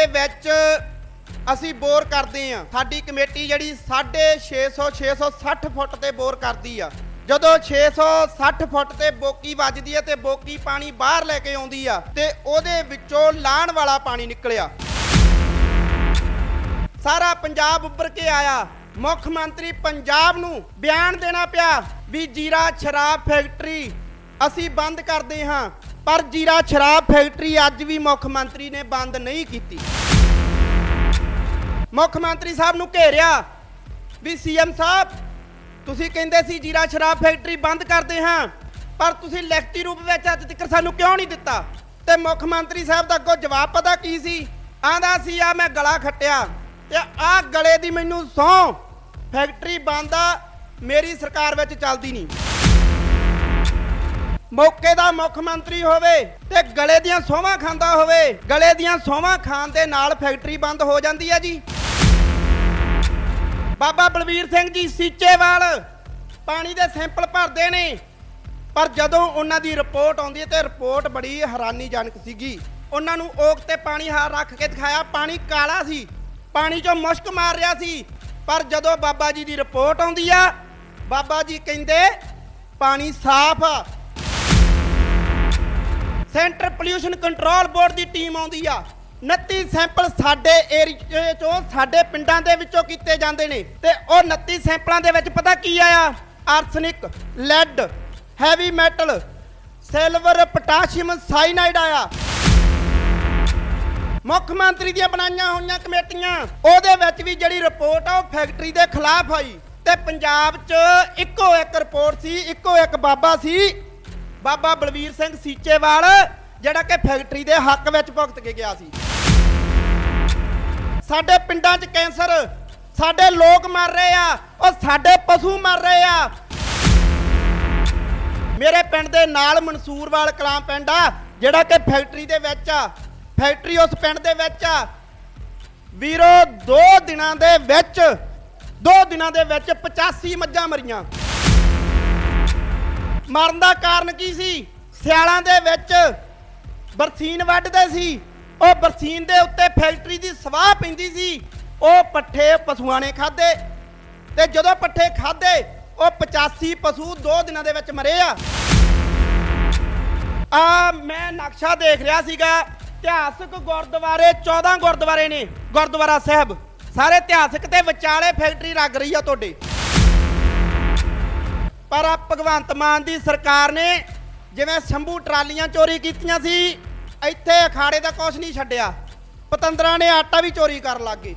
ਦੇ ਵਿੱਚ ਅਸੀਂ ਬੋਰ ਕਰਦੇ ਆ ਸਾਡੀ ਕਮੇਟੀ ਜਿਹੜੀ 650 660 ਫੁੱਟ ਤੇ ਬੋਰ ਕਰਦੀ ਆ। ਜਦੋਂ 660 ਫੁੱਟ ਤੇ ਬੋਕੀ ਵੱਜਦੀ ਹੈ ਤੇ ਬੋਕੀ ਪਾਣੀ ਬਾਹਰ ਲੈ ਕੇ ਆਉਂਦੀ ਆ ਤੇ ਉਹਦੇ ਵਿੱਚੋਂ ਲਾਣ ਵਾਲਾ ਪਾਣੀ ਨਿਕਲਿਆ। ਸਾਰਾ ਪੰਜਾਬ ਉੱਭਰ ਕੇ ਆਇਆ। ਮੁੱਖ ਮੰਤਰੀ ਪੰਜਾਬ ਨੂੰ ਬਿਆਨ ਦੇਣਾ ਪਿਆ ਵੀ ਜੀਰਾ ਸ਼ਰਾਬ ਫੈਕਟਰੀ ਅਸੀਂ ਬੰਦ ਕਰਦੇ ਹਾਂ। ਪਰ ਜੀਰਾ ਸ਼ਰਾਬ ਫੈਕਟਰੀ ਅੱਜ ਵੀ ਮੁੱਖ ਮੰਤਰੀ ਨੇ ਬੰਦ ਨਹੀਂ ਕੀਤੀ। ਮੁੱਖ ਮੰਤਰੀ ਸਾਹਿਬ ਨੂੰ ਘੇਰਿਆ ਵੀ ਸੀਐਮ ਸਾਹਿਬ, ਤੁਸੀਂ ਕਹਿੰਦੇ ਸੀ ਜੀਰਾ ਸ਼ਰਾਬ ਫੈਕਟਰੀ ਬੰਦ ਕਰਦੇ ਹਾਂ, ਪਰ ਤੁਸੀਂ ਲਿਖਤੀ ਰੂਪ ਵਿੱਚ ਅੱਜ ਤੱਕ ਸਾਨੂੰ ਕਿਉਂ ਨਹੀਂ ਦਿੱਤਾ? ਤੇ ਮੁੱਖ ਮੰਤਰੀ ਸਾਹਿਬ ਦਾ ਅੱਗੋਂ ਜਵਾਬ ਪਤਾ ਕੀ ਸੀ? ਆਂਦਾ ਸੀ, ਆ ਮੈਂ ਗਲਾ ਖੱਟਿਆ ਤੇ ਆ ਗਲੇ ਦੀ ਮੈਨੂੰ ਸਹੁੰ। ਫੈਕਟਰੀ ਬੰਦ ਆ, ਮੇਰੀ ਸਰਕਾਰ ਵਿੱਚ ਚੱਲਦੀ ਨਹੀਂ। ਮੌਕੇ ਦਾ ਮੁੱਖ ਮੰਤਰੀ ਹੋਵੇ ਤੇ ਗਲੇ ਦੀਆਂ ਸੋਹਾਂ ਖਾਂਦਾ ਹੋਵੇ, ਗਲੇ ਦੀਆਂ ਸੋਹਾਂ ਖਾਣ ਦੇ ਨਾਲ ਫੈਕਟਰੀ ਬੰਦ ਹੋ ਜਾਂਦੀ ਹੈ ਜੀ। ਬਾਬਾ ਬਲਵੀਰ ਸਿੰਘ ਜੀ ਸੀਚੇਵਾਲ ਪਾਣੀ ਦੇ ਸੈਂਪਲ ਭਰਦੇ ਨੇ। ਪਰ ਜਦੋਂ ਉਹਨਾਂ ਦੀ ਰਿਪੋਰਟ ਆਉਂਦੀ ਹੈ ਤੇ ਰਿਪੋਰਟ ਬੜੀ ਹੈਰਾਨੀਜਨਕ ਸੀਗੀ। ਉਹਨਾਂ ਨੂੰ ਓਕ ਤੇ ਪਾਣੀ ਹਾਰ ਰੱਖ ਕੇ ਦਿਖਾਇਆ, ਪਾਣੀ ਕਾਲਾ ਸੀ, ਪਾਣੀ 'ਚੋਂ ਮੁਸ਼ਕ ਮਾਰ ਰਿਹਾ ਸੀ। ਪਰ ਜਦੋਂ ਬਾਬਾ ਜੀ ਦੀ ਰਿਪੋਰਟ ਆਉਂਦੀ ਆ, ਬਾਬਾ ਜੀ ਕਹਿੰਦੇ, ਪਾਣੀ ਸਾਫ਼ ਆ ਸੈਂਟਰ ਪੋਲਿਊਸ਼ਨ ਕੰਟਰੋਲ ਬੋਰਡ ਦੀ ਟੀਮ ਆਉਂਦੀ ਆ। 29 ਸੈਂਪਲ ਸਾਡੇ ਏਰੀਏ ਚੋਂ ਸਾਡੇ ਪਿੰਡਾਂ ਦੇ ਵਿੱਚੋਂ ਕੀਤੇ ਜਾਂਦੇ ਨੇ। ਤੇ ਉਹ 29 ਸੈਂਪਲਾਂ ਦੇ ਵਿੱਚ ਪਤਾ ਕੀ ਆਇਆ? Arsenic lead heavy metal silver potassium cyanide ਆਇਆ। ਮੁੱਖ ਮੰਤਰੀ ਦੀਆਂ ਬਣਾਈਆਂ ਹੋਈਆਂ ਕਮੇਟੀਆਂ, ਉਹਦੇ ਵਿੱਚ ਵੀ ਜਿਹੜੀ ਰਿਪੋਰਟ ਆ, ਉਹ ਫੈਕਟਰੀ ਦੇ ਖਿਲਾਫ ਆਈ। ਤੇ ਪੰਜਾਬ 'ਚ ਇੱਕੋ ਇੱਕ ਰਿਪੋਰਟ ਸੀ, ਇੱਕੋ ਇੱਕ ਬਾਬਾ ਸੀ ਬਾਬਾ ਬਲਵੀਰ ਸਿੰਘ ਸੀਚੇਵਾਲ, ਜਿਹੜਾ ਕਿ ਫੈਕਟਰੀ ਦੇ ਹੱਕ ਵਿੱਚ ਭੁਗਤ ਕੇ ਗਿਆ ਸੀ। ਸਾਡੇ ਪਿੰਡਾਂ 'ਚ ਕੈਂਸਰ, ਸਾਡੇ ਲੋਕ ਮਰ ਰਹੇ ਆ, ਉਹ ਸਾਡੇ ਪਸ਼ੂ ਮਰ ਰਹੇ ਆ। ਮੇਰੇ ਪਿੰਡ ਦੇ ਨਾਲ ਮਨਸੂਰਵਾਲ ਕਲਾਂ ਪਿੰਡ ਆ, ਜਿਹੜਾ ਕਿ ਫੈਕਟਰੀ ਦੇ ਵਿੱਚ ਆ। ਫੈਕਟਰੀ ਉਸ ਪਿੰਡ ਦੇ ਵਿੱਚ ਆ। ਵੀਰੋ 2 ਦਿਨਾਂ ਦੇ ਵਿੱਚ 2 ਦਿਨਾਂ ਦੇ ਵਿੱਚ 85 ਮੱਝਾਂ ਮਰੀਆਂ। ਮਰਨ ਦਾ ਕਾਰਨ ਕੀ ਸੀ? ਸਿਆਲਾਂ ਦੇ ਵਿੱਚ ਬਰਸੀਨ ਵੱਢਦੇ ਸੀ। ਉਹ ਬਰਸੀਨ ਦੇ ਉੱਤੇ ਫੈਕਟਰੀ ਦੀ ਸਵਾਹ ਪੈਂਦੀ ਸੀ। ਉਹ ਪੱਠੇ ਪਸ਼ੂਆਂ ਨੇ ਖਾਦੇ ਤੇ ਜਦੋਂ ਪੱਠੇ ਖਾਦੇ ਉਹ 85 ਪਸ਼ੂ 2 ਦਿਨਾਂ ਦੇ ਵਿੱਚ ਮਰੇ ਆ। ਆ ਮੈਂ ਨਕਸ਼ਾ ਦੇਖ ਰਿਹਾ ਸੀਗਾ। ਇਤਿਹਾਸਕ ਗੁਰਦੁਆਰੇ 14 ਗੁਰਦੁਆਰੇ ਨੇ। ਗੁਰਦੁਆਰਾ ਸਾਹਿਬ। ਸਾਰੇ ਇਤਿਹਾਸਕ ਤੇ ਵਿਚਾਲੇ ਫੈਕਟਰੀ ਲੱਗ ਰਹੀ ਆ ਤੁਹਾਡੇ। ਪਰ ਆ ਭਗਵੰਤ ਮਾਨ ਦੀ ਸਰਕਾਰ ਨੇ ਜਿਵੇਂ ਸ਼ੰਭੂ ਟਰਾਲੀਆਂ ਚੋਰੀ ਕੀਤੀਆਂ ਸੀ, ਇੱਥੇ ਅਖਾੜੇ ਦਾ ਕੁਝ ਨਹੀਂ ਛੱਡਿਆ। ਪਤੰਦਰਾਂ ਨੇ ਆਟਾ ਵੀ ਚੋਰੀ ਕਰਨ ਲੱਗ ਗਏ।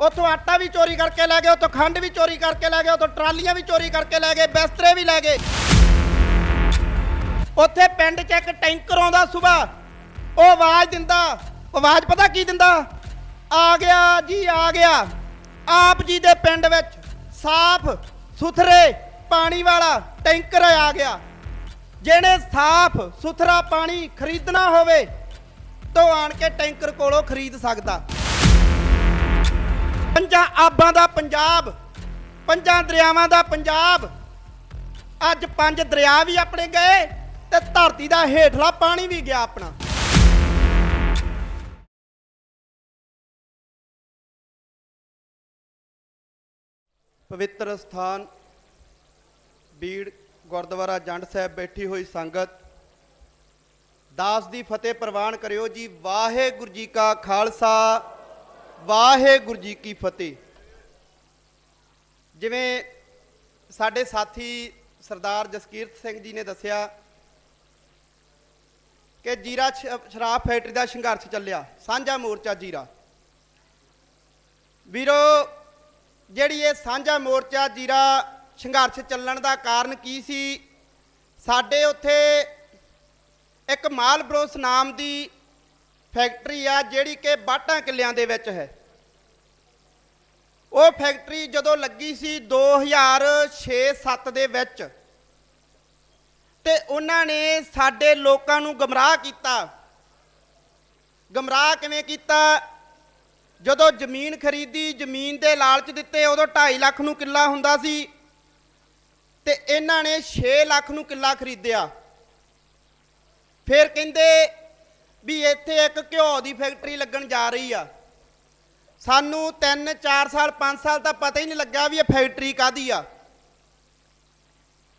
ਉੱਥੋਂ ਆਟਾ ਵੀ ਚੋਰੀ ਕਰਕੇ ਲੈ ਗਏ, ਉੱਥੋਂ ਖੰਡ ਵੀ ਚੋਰੀ ਕਰਕੇ ਲੈ ਗਏ, ਉੱਥੋਂ ਟਰਾਲੀਆਂ ਵੀ ਚੋਰੀ ਕਰਕੇ ਲੈ ਗਏ, ਬਿਸਤਰੇ ਵੀ ਲੈ ਗਏ। ਉੱਥੇ ਪਿੰਡ 'ਚ ਇੱਕ ਟੈਂਕਰ ਆਉਂਦਾ ਸਵੇਰ, ਉਹ ਆਵਾਜ਼ ਦਿੰਦਾ। ਆਵਾਜ਼ ਪਤਾ ਕੀ ਦਿੰਦਾ? ਆ ਗਿਆ ਜੀ, ਆ ਗਿਆ। ਆਪ ਜੀ ਦੇ ਪਿੰਡ ਵਿੱਚ ਸਾਫ਼ ਸੁਥਰੇ ਪਾਣੀ ਵਾਲਾ ਟੈਂਕਰ ਆ ਗਿਆ। ਜਿਹਨੇ ਸਾਫ਼, ਸੁਥਰਾ ਪਾਣੀ ਖਰੀਦਣਾ ਹੋਵੇ, ਤਾਂ ਉਹ ਆਣ ਕੇ ਟੈਂਕਰ ਕੋਲੋਂ ਖਰੀਦ ਸਕਦਾ। ਪੰਜਾਂ ਆਬਾਂ ਦਾ ਪੰਜਾਬ, ਪੰਜਾਂ ਦਰਿਆਵਾਂ ਦਾ ਪੰਜਾਬ। ਅੱਜ ਪੰਜ ਦਰਿਆ ਵੀ ਆਪਣੇ ਗਏ ਤੇ ਧਰਤੀ ਦਾ ਹੇਠਲਾ ਪਾਣੀ ਵੀ ਗਿਆ ਆਪਣਾ। ਪਵਿੱਤਰ ਸਥਾਨ, ਬੀੜ ਗੁਰਦੁਆਰਾ ਜੰਡ ਸਾਹਿਬ ਬੈਠੀ ਹੋਈ ਸੰਗਤ, ਦਾਸ ਦੀ ਫਤਿਹ ਪ੍ਰਵਾਨ ਕਰਿਓ ਜੀ। ਵਾਹਿਗੁਰੂ ਜੀ ਕਾ ਖਾਲਸਾ, ਵਾਹਿਗੁਰੂ ਜੀ ਕੀ ਫਤਿਹ। ਜਿਵੇਂ ਸਾਡੇ ਸਾਥੀ ਸਰਦਾਰ ਜਸਕੀਰਤ ਸਿੰਘ ਜੀ ਨੇ ਦੱਸਿਆ ਕਿ ਜੀਰਾ ਸ਼ਰਾਬ ਫੈਕਟਰੀ ਦਾ ਸੰਘਰਸ਼ ਚੱਲਿਆ, ਸਾਂਝਾ ਮੋਰਚਾ ਜੀਰਾ। ਵੀਰੋ ਜਿਹੜੀ ਇਹ ਸਾਂਝਾ ਮੋਰਚਾ ਜੀਰਾ ਸੰਘਰਸ਼ ਚੱਲਣ ਦਾ ਕਾਰਨ ਕੀ ਸੀ? ਸਾਡੇ ਉੱਥੇ ਇੱਕ ਮਾਲ ਬਰੋਸ ਨਾਮ ਦੀ ਫੈਕਟਰੀ ਆ, ਜਿਹੜੀ ਕਿ ਬਾਟਾਂ ਕਿੱਲਿਆਂ ਦੇ ਵਿੱਚ ਹੈ। ਉਹ ਫੈਕਟਰੀ ਜਦੋਂ ਲੱਗੀ ਸੀ 2006-7 ਦੇ ਵਿੱਚ, ਤੇ ਉਹਨਾਂ ਨੇ ਸਾਡੇ ਲੋਕਾਂ ਨੂੰ ਗਮਰਾਹ ਕੀਤਾ। ਗਮਰਾਹ ਕਿਵੇਂ ਕੀਤਾ? ਜਦੋਂ ਜ਼ਮੀਨ ਖਰੀਦੀ, ਜ਼ਮੀਨ ਦੇ ਲਾਲਚ ਦਿੱਤੇ, ਉਦੋਂ 2.5 ਲੱਖ ਨੂੰ ਕਿੱਲਾ ਹੁੰਦਾ ਸੀ। ਤੇ ਇਹਨਾਂ ਨੇ 6 ਲੱਖ ਨੂੰ ਕਿੱਲਾ ਖਰੀਦਿਆ। ਫਿਰ ਕਹਿੰਦੇ ਵੀ ਇੱਥੇ ਇੱਕ ਘਿਓ ਦੀ ਫੈਕਟਰੀ ਲੱਗਣ ਜਾ ਰਹੀ ਆ। ਸਾਨੂੰ 3 4 ਸਾਲ 5 ਸਾਲ ਤਾਂ ਪਤਾ ਹੀ ਨਹੀਂ ਲੱਗਾ ਵੀ ਇਹ ਫੈਕਟਰੀ ਕਾਦੀ ਆ।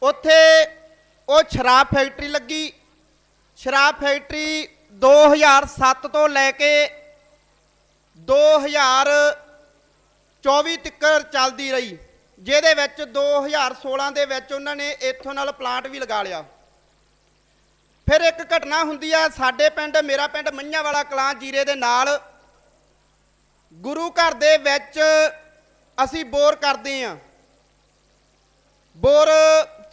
ਉੱਥੇ ਉਹ ਸ਼ਰਾਬ ਫੈਕਟਰੀ ਲੱਗੀ। ਸ਼ਰਾਬ ਫੈਕਟਰੀ 2007 ਤੋਂ ਲੈ ਕੇ 2024 ਤੱਕ ਚੱਲਦੀ ਰਹੀ, ਜਿਹਦੇ ਵਿੱਚ 2016 ਦੇ ਵਿੱਚ ਉਹਨਾਂ ਨੇ ਇਥੋਨਲ ਪਲਾਂਟ ਵੀ ਲਗਾ ਲਿਆ। ਫਿਰ ਇੱਕ ਘਟਨਾ ਹੁੰਦੀ ਆ, ਸਾਡੇ ਪਿੰਡ, ਮੇਰਾ ਪਿੰਡ ਮਈਆਂ ਵਾਲਾ ਕਲਾਂ ਜੀਰੇ ਦੇ ਨਾਲ। ਗੁਰੂ ਘਰ ਦੇ ਵਿੱਚ ਅਸੀਂ ਬੋਰ ਕਰਦੇ ਆ। ਬੋਰ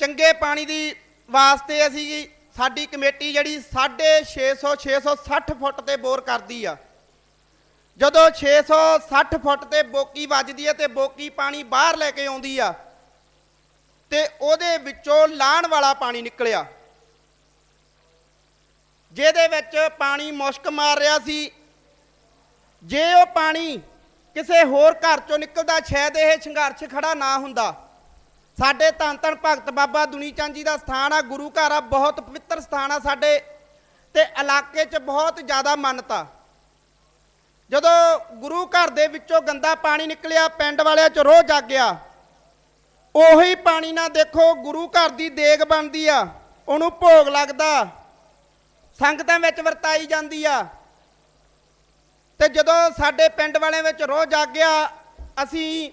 ਚੰਗੇ ਪਾਣੀ ਦੀ ਵਾਸਤੇ ਅਸੀਂ ਸਾਡੀ ਕਮੇਟੀ ਜਿਹੜੀ 650 660 ਫੁੱਟ ਤੇ ਬੋਰ ਕਰਦੀ ਆ। ਜਦੋਂ 660 ਫੁੱਟ ਤੇ ਬੋਕੀ ਵੱਜਦੀ ਹੈ ਤੇ ਬੋਕੀ ਪਾਣੀ ਬਾਹਰ ਲੈ ਕੇ ਆਉਂਦੀ ਆ, ਤੇ ਉਹਦੇ ਵਿੱਚੋਂ ਲਾਣ ਵਾਲਾ ਪਾਣੀ ਨਿਕਲਿਆ। ਜਿਹਦੇ ਵਿੱਚ ਪਾਣੀ ਮੁਸ਼ਕ ਮਾਰ ਰਿਹਾ ਸੀ। ਜੇ ਉਹ ਪਾਣੀ ਕਿਸੇ ਹੋਰ ਘਰ ਚੋਂ ਨਿਕਲਦਾ, ਸ਼ਾਇਦ ਇਹ ਸੰਘਰਸ਼ ਖੜਾ ਨਾ ਹੁੰਦਾ। ਸਾਡੇ ਧੰਨ ਧੰਨ ਭਗਤ ਬਾਬਾ ਦੁਨੀ ਚੰਦ ਜੀ ਦਾ ਸਥਾਨ ਆ, ਗੁਰੂ ਘਰ ਆ, ਬਹੁਤ ਪਵਿੱਤਰ ਸਥਾਨ ਆ ਸਾਡੇ, ਤੇ ਇਲਾਕੇ 'ਚ ਬਹੁਤ ਜ਼ਿਆਦਾ ਮੰਨਤਾ ਜਦੋਂ ਗੁਰੂ ਘਰ ਦੇ ਵਿੱਚੋਂ ਗੰਦਾ ਪਾਣੀ ਨਿਕਲਿਆ, ਪਿੰਡ ਵਾਲਿਆਂ 'ਚ ਰੋਹ ਜਾਗਿਆ ਉਹੀ ਪਾਣੀ ਨਾਲ ਦੇਖੋ, ਗੁਰੂ ਘਰ ਦੀ ਦੇਗ ਬਣਦੀ ਆ, ਉਹਨੂੰ ਭੋਗ ਲੱਗਦਾ। ਸੰਗਤਾਂ ਵਿੱਚ ਵਰਤਾਈ ਜਾਂਦੀ ਆ। ਤੇ ਜਦੋਂ ਸਾਡੇ ਪਿੰਡ ਵਾਲਿਆਂ ਵਿੱਚ ਰੋਹ ਜਾਗਿਆ ਅਸੀਂ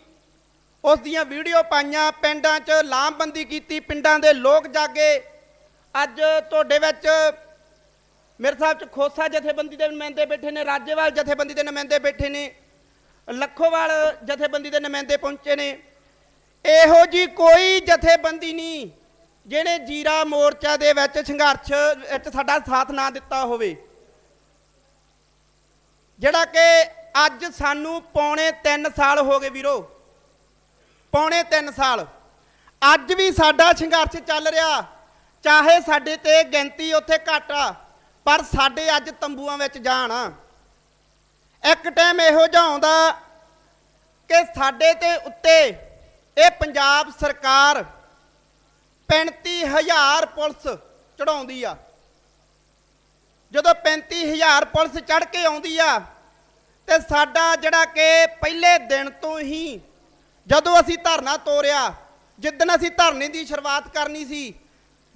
ਉਸ ਦੀਆਂ ਵੀਡੀਓ ਪਾਈਆਂ, ਪਿੰਡਾਂ 'ਚ ਲਾਮਬੰਦੀ ਕੀਤੀ, ਪਿੰਡਾਂ ਦੇ ਲੋਕ ਜਾਗੇ। ਅੱਜ ਤੁਹਾਡੇ ਵਿੱਚ ਮੇਰੇ ਸਾਹਿਬ 'ਚ ਖੋਸਾ ਜਥੇਬੰਦੀ ਦੇ ਨੁਮਾਇੰਦੇ ਬੈਠੇ ਨੇ, ਰਾਜੇਵਾਲ ਜਥੇਬੰਦੀ ਦੇ ਨੁਮਾਇੰਦੇ ਬੈਠੇ ਨੇ, ਲੱਖੋਵਾਲ ਜਥੇਬੰਦੀ ਦੇ ਨੁਮਾਇੰਦੇ ਪਹੁੰਚੇ ਨੇ। ਇਹੋ ਜੀ ਕੋਈ ਜਥੇਬੰਦੀ ਨਹੀਂ ਜਿਹਨੇ ਜੀਰਾ ਮੋਰਚਾ ਦੇ ਵਿੱਚ ਸੰਘਰਸ਼, ਵਿੱਚ ਸਾਡਾ ਸਾਥ ਨਾ ਦਿੱਤਾ ਹੋਵੇ। ਜਿਹੜਾ ਕਿ ਅੱਜ ਸਾਨੂੰ ਪੌਣੇ 3 ਸਾਲ ਹੋ ਗਏ ਵੀਰੋ। ਪੌਣੇ 3 ਸਾਲ। ਅੱਜ ਵੀ ਸਾਡਾ ਸੰਘਰਸ਼ ਚੱਲ ਰਿਹਾ। ਚਾਹੇ ਸਾਡੇ ਤੇ ਗਿਣਤੀ ਉੱਥੇ ਘੱਟ ਆ। ਪਰ ਸਾਡੇ ਅੱਜ ਤੰਬੂਆਂ ਵਿੱਚ ਜਾਣ। ਇੱਕ ਟਾਈਮ ਇਹੋ ਜਿਹਾ ਆਉਂਦਾ ਕਿ ਸਾਡੇ ਤੇ ਉੱਤੇ ਇਹ ਪੰਜਾਬ ਸਰਕਾਰ 35000 ਪੁਲਿਸ ਚੜਾਉਂਦੀ ਆ। ਜਦੋਂ 35000 ਪੁਲਿਸ ਚੜ ਕੇ ਆਉਂਦੀ ਆ, ਤੇ ਸਾਡਾ ਜਿਹੜਾ ਕਿ ਪਹਿਲੇ ਦਿਨ ਤੋਂ ਹੀ ਜਦੋਂ ਅਸੀਂ ਧਰਨਾ ਤੋਰਿਆ ਜਿੱਦਣ ਅਸੀਂ ਧਰਨੇ ਦੀ ਸ਼ੁਰੂਆਤ ਕਰਨੀ ਸੀ,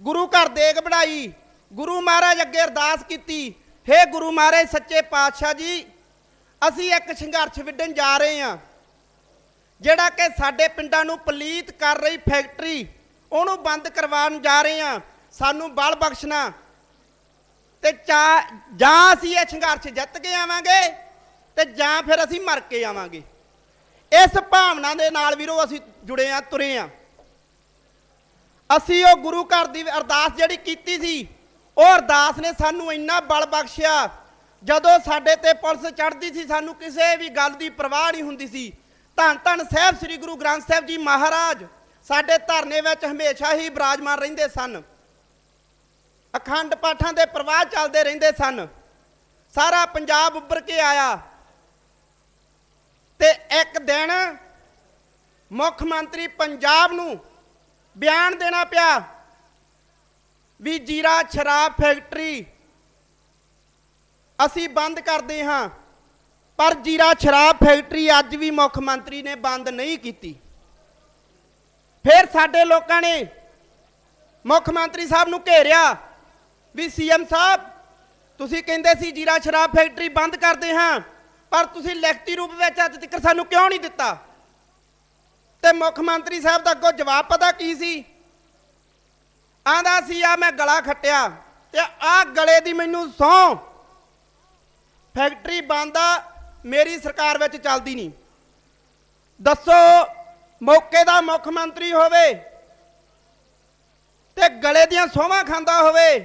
ਗੁਰੂ ਘਰ ਦੇਗ ਬਣਾਈ ਗੁਰੂ ਮਹਾਰਾਜ ਅੱਗੇ ਅਰਦਾਸ ਕੀਤੀ, ਹੇ ਗੁਰੂ ਮਹਾਰਾਜ, ਸੱਚੇ ਪਾਤਸ਼ਾਹ ਜੀ, ਅਸੀਂ ਇੱਕ ਸੰਘਰਸ਼ ਵਿੱਢਣ ਜਾ ਰਹੇ ਹਾਂ। ਜਿਹੜਾ ਕਿ ਸਾਡੇ ਪਿੰਡਾਂ ਨੂੰ ਪਲੀਤ ਕਰ ਰਹੀ ਫੈਕਟਰੀ, ਉਹਨੂੰ ਬੰਦ ਕਰਵਾਉਣ ਜਾ ਰਹੇ ਹਾਂ। ਸਾਨੂੰ ਬਲ ਬਖਸ਼ਣਾ। ਤੇ ਚਾ- ਜਾਂ ਅਸੀਂ ਇਹ ਸੰਘਰਸ਼ ਜਿੱਤ ਕੇ ਆਵਾਂਗੇ, ਤੇ ਜਾਂ ਫਿਰ ਅਸੀਂ ਮਰ ਕੇ ਆਵਾਂਗੇ। ਇਸ ਭਾਵਨਾ ਦੇ ਨਾਲ ਵੀਰੋ, ਅਸੀਂ ਜੁੜੇ ਆ ਤੁਰੇ ਆ ਅਸੀਂ ਉਹ ਗੁਰੂ ਘਰ ਦੀ ਅਰਦਾਸ ਜਿਹੜੀ ਕੀਤੀ ਸੀ ਉਹ ਅਰਦਾਸ ਨੇ ਸਾਨੂੰ ਇੰਨਾ ਬਲ ਬਖਸ਼ਿਆ। ਜਦੋਂ ਸਾਡੇ ਤੇ ਪੁਲਿਸ ਚੜ੍ਹਦੀ ਸੀ, ਸਾਨੂੰ ਕਿਸੇ ਵੀ ਗੱਲ ਦੀ ਪਰਵਾਹ ਨਹੀਂ ਹੁੰਦੀ ਸੀ। ਧੰਨ ਧੰਨ ਸਾਹਿਬ, ਸ੍ਰੀ ਗੁਰੂ ਗ੍ਰੰਥ ਸਾਹਿਬ ਜੀ ਮਹਾਰਾਜ, ਸਾਡੇ ਧਰਨੇ ਵਿੱਚ ਹਮੇਸ਼ਾ ਹੀ ਬਿਰਾਜਮਾਨ ਰਹਿੰਦੇ ਸਨ। ਅਖੰਡ ਪਾਠਾਂ ਦੇ ਪ੍ਰਵਾਹ ਚੱਲਦੇ ਰਹਿੰਦੇ ਸਨ। ਸਾਰਾ ਪੰਜਾਬ ਉੱਭਰ ਕੇ ਆਇਆ। ਤੇ ਇੱਕ ਦਿਨ ਮੁੱਖ ਮੰਤਰੀ ਪੰਜਾਬ ਨੂੰ ਬਿਆਨ ਦੇਣਾ ਪਿਆ। ਵੀ ਜੀਰਾ ਸ਼ਰਾਬ ਫੈਕਟਰੀ ਅਸੀਂ ਬੰਦ ਕਰਦੇ ਹਾਂ। ਪਰ ਜੀਰਾ ਸ਼ਰਾਬ ਫੈਕਟਰੀ ਅੱਜ ਵੀ ਮੁੱਖ ਮੰਤਰੀ ਨੇ ਬੰਦ ਨਹੀਂ ਕੀਤੀ। ਫਿਰ ਸਾਡੇ ਲੋਕਾਂ ਨੇ ਮੁੱਖ ਮੰਤਰੀ ਸਾਹਿਬ ਨੂੰ ਘੇਰਿਆ ਵੀ ਸੀਐਮ ਸਾਹਿਬ, ਤੁਸੀਂ ਕਹਿੰਦੇ ਸੀ ਜੀਰਾ ਸ਼ਰਾਬ ਫੈਕਟਰੀ ਬੰਦ ਕਰਦੇ ਹਾਂ, ਪਰ ਤੁਸੀਂ ਲਿਖਤੀ ਰੂਪ ਵਿੱਚ ਅੱਜ ਤੱਕ ਸਾਨੂੰ ਕਿਉਂ ਨਹੀਂ ਦਿੱਤਾ? ਤੇ ਮੁੱਖ ਮੰਤਰੀ ਸਾਹਿਬ ਦਾ ਅੱਗੋਂ ਜਵਾਬ ਪਤਾ ਕੀ ਸੀ? ਆਂਦਾ ਸੀ, ਆ ਮੈਂ ਗਲਾ ਖੱਟਿਆ ਤੇ ਆ ਗਲੇ ਦੀ ਮੈਨੂੰ ਸੌ ਫੈਕਟਰੀ ਬੰਦ ਮੇਰੀ ਸਰਕਾਰ ਵਿੱਚ ਚੱਲਦੀ ਨਹੀਂ। ਦੱਸੋ, ਮੌਕੇ ਦਾ ਮੁੱਖ ਮੰਤਰੀ ਹੋਵੇ ਤੇ ਗਲੇ ਦੀਆਂ ਸੋਹਾਂ ਖਾਂਦਾ ਹੋਵੇ।